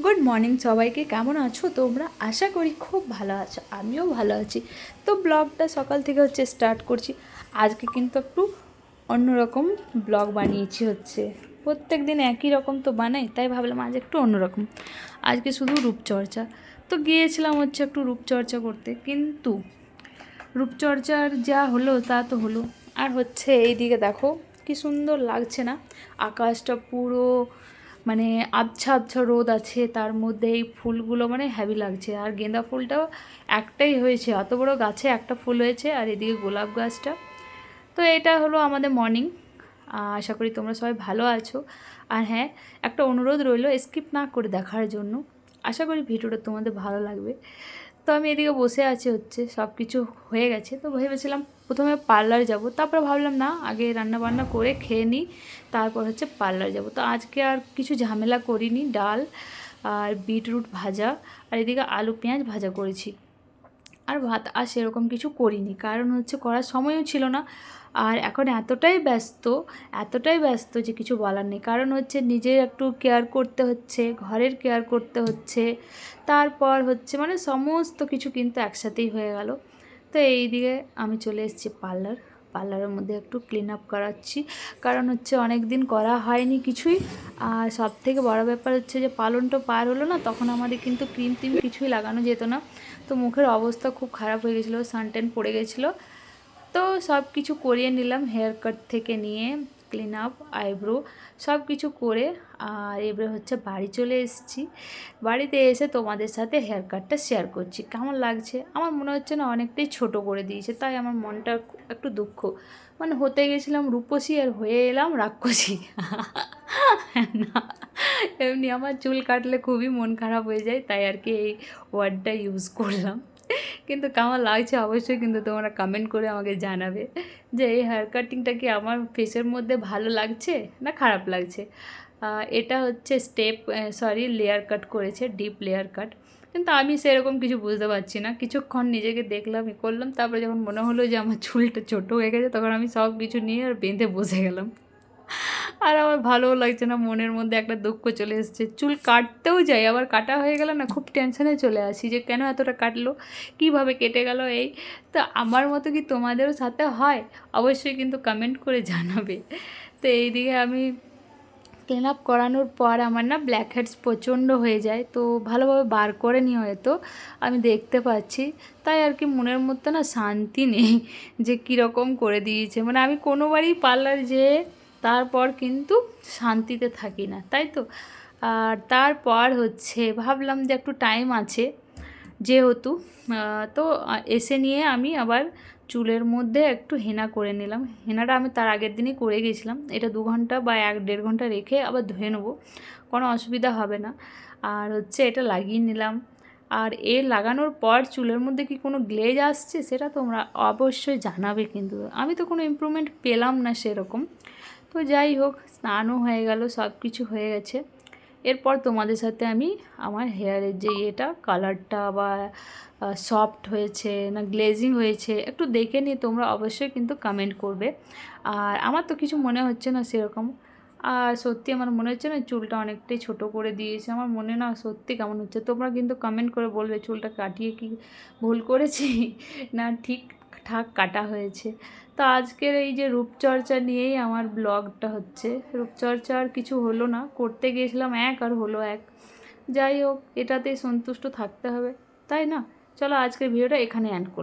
Good morning সবাইকে, কেমন আছো তোমরা? আশা করি খুব ভালো আছো, আমিও ভালো আছি। তো ব্লগটা সকাল থেকে হচ্ছে স্টার্ট করছি। আজকে কিন্তু একটু অন্যরকম ব্লগ বানিয়েছি হচ্ছে। প্রত্যেক দিন একই রকম তো বানাই, তাই ভাবলাম আজ একটু অন্যরকম। আজকে শুধু রূপচর্চা। তো গিয়েছিলাম হচ্ছে একটু রূপচর্চা করতে, কিন্তু রূপচর্চার যা হলো তা তো হলো। আর হচ্ছে এইদিকে দেখো, কি সুন্দর লাগছে না? আকাশটা পুরো মানে আবছা আবছা রোদ আছে, তার মধ্যে এই ফুলগুলো মানে হ্যাভি লাগছে। আর গেঁদা ফুলটাও একটাই হয়েছে অত বড় গাছে একটা ফুল হয়েছে, আর এদিকে গোলাপ গাছটা। তো এটা হলো আমাদের মর্নিং আশা করি তোমরা সবাই ভালো আছো। আর হ্যাঁ একটা অনুরোধ রইল স্কিপ না করে দেখার জন্য। আশা করি ভিডিওটা তোমাদের ভালো লাগবে। তো আমি এদিকে বসে আছি হচ্ছে সব কিছু হয়ে গেছে, তো ভেবেছিলাম প্রথমে পার্লার যাব, তারপরে ভাবলাম না, আগে রান্না বান্না করে খেয়ে নিই, তারপর হচ্ছে পার্লার যাব। তো আজকে আর কিছু ঝামেলা করিনি, ডাল আর বিটরুট ভাজা আর এদিকে আলু পেঁয়াজ ভাজা করেছি। আর ভাত আর সেরকম কিছু করিনি, কারণ হচ্ছে করার সময়ও ছিল না। আর এখন এতটাই ব্যস্ত এতটাই ব্যস্ত যে কিছু বলার নেই, কারণ হচ্ছে নিজের একটু কেয়ার করতে হচ্ছে, ঘরের কেয়ার করতে হচ্ছে, তারপর হচ্ছে মানে সমস্ত কিছু কিন্তু একসাথেই হয়ে গেল। তো এই দিকে আমি চলে এসেছি পার্লার। পার্লারের মধ্যে একটু ক্লিন আপ করাচ্ছি। কারণ হচ্ছে অনেক দিন করা হয়নি কিছুই। আর সব থেকে বড় ব্যাপার হচ্ছে যে পালনটা পার হলো না, তখন আমাদের কিন্তু ক্রিম টিম কিছুই লাগানো যেত না। তো মুখের অবস্থা খুব খারাপ হয়ে গেছিল সানটেন পড়ে গেছিল। তো সব কিছু করিয়ে নিলাম হেয়ার কাট থেকে নিয়ে। ক্লিন আপ আইব্রো সব কিছু করে, আর এবারে হচ্ছে বাড়ি চলে এসেছি। বাড়িতে এসে তোমাদের সাথে হেয়ার কাটটা শেয়ার করছি। কেমন লাগছে? আমার মনে হচ্ছে না অনেকটাই ছোট করে দিয়েছে, তাই আমার মনটা একটু দুঃখ। মানে হতে গেছিলাম রূপসী আর হয়ে এলাম রাক্ষসী। না, এমনি আমার চুল কাটলে খুবই মন খারাপ হয়ে যায়, তাই আর কি এই ওয়ার্ডটা ইউজ করলাম। কিন্তু কেমন লাগছে অবশ্যই কিন্তু তোমরা কমেন্ট করে আমাকে জানাবে যে এই হেয়ার কাটিংটা কি আমার ফেসের মধ্যে ভালো লাগছে না খারাপ লাগছে? এটা হচ্ছে স্টেপ সরি লেয়ার কাট করেছে ডিপ লেয়ার কাট কিন্তু আমি সেরকম কিছু বুঝতে পারছি না। কিছুক্ষণ নিজেকে দেখলাম করলাম, তারপরে যখন মনে হলো যে আমার চুলটা ছোটো হয়ে গেছে, তখন আমি সব কিছু নিয়ে আর বেঁধে বসে গেলাম। আর আমার ভালোও লাগছে না, মনের মধ্যে একটা দুঃখ চলে এসেছে। চুল কাটতেও যাই, আবার কাটা হয়ে গেলে না খুব টেনশনে চলে আসি যে কেন এতটা কাটলো, কীভাবে কেটে গেল এই? তো আমার মতো কি তোমাদেরও সাথে হয়? অবশ্যই কিন্তু কমেন্ট করে জানাবে। তো এইদিকে আমি ক্লিন আপ করানোর পর আমার না ব্ল্যাক হেডস প্রচণ্ড হয়ে যায়, তো ভালোভাবে বার করে নি হয়তো আমি দেখতে পাচ্ছি। তাই আর কি মনের মধ্যে না শান্তি নেই যে কীরকম করে দিয়েছে। মানে আমি কোনোবারই পার্লার যেয়ে তারপর কিন্তু শান্তিতে থাকি না, তাই তো? আর তারপর হচ্ছে, ভাবলাম যে একটু টাইম আছে, যেহেতু তো এসে নিয়ে আমি আবার চুলের মধ্যে একটু হেনা করে নিলাম। হেনাটা আমি তার আগের দিনই করে গেছিলাম। এটা দু ঘণ্টা বা এক দেড় ঘণ্টা রেখে আবার ধুয়ে নেব, কোনো অসুবিধা হবে না। আর হচ্ছে এটা লাগিয়ে নিলাম। আর এ লাগানোর পর চুলের মধ্যে কি কোনো গ্লেজ আসছে? সেটা তোমরা অবশ্যই জানাবে কিন্তু। আমি তো কোনো ইমপ্রুভমেন্ট পেলাম না সেরকম। তো যাই হোক, স্নানও হয়ে গেল সব কিছু হয়ে গেছে। এরপর তোমাদের সাথে আমি আমার হেয়ারের যে ইয়েটা, কালারটা বা সফট হয়েছে না গ্লেজিং হয়েছে, একটু দেখে নিয়ে তোমরা অবশ্যই কিন্তু কমেন্ট করবে। আর আমার তো কিছু মনে হচ্ছে না সেরকম। আর সত্যি আমার মনে হচ্ছে না চুলটা অনেকটাই ছোট করে দিয়েছে। আমার মনে না সত্যি কেমন হচ্ছে। তোমরা কিন্তু কমেন্ট করে বলবে, চুলটা কাটিয়ে কি ভুল করেছি? না ঠিক ঠাক কাটা হয়েছে। তো আজকের এই যে রূপচর্চা নিয়েই আমার ব্লগটা হচ্ছে। রূপচর্চা আর কিছু হলো না, করতে গিয়েছিলাম এক আর হলো এক। যাই হোক, এটাতেই সন্তুষ্ট থাকতে হবে, তাই না? চলো আজকের ভিডিওটা এখানে অ্যান্ড করলাম।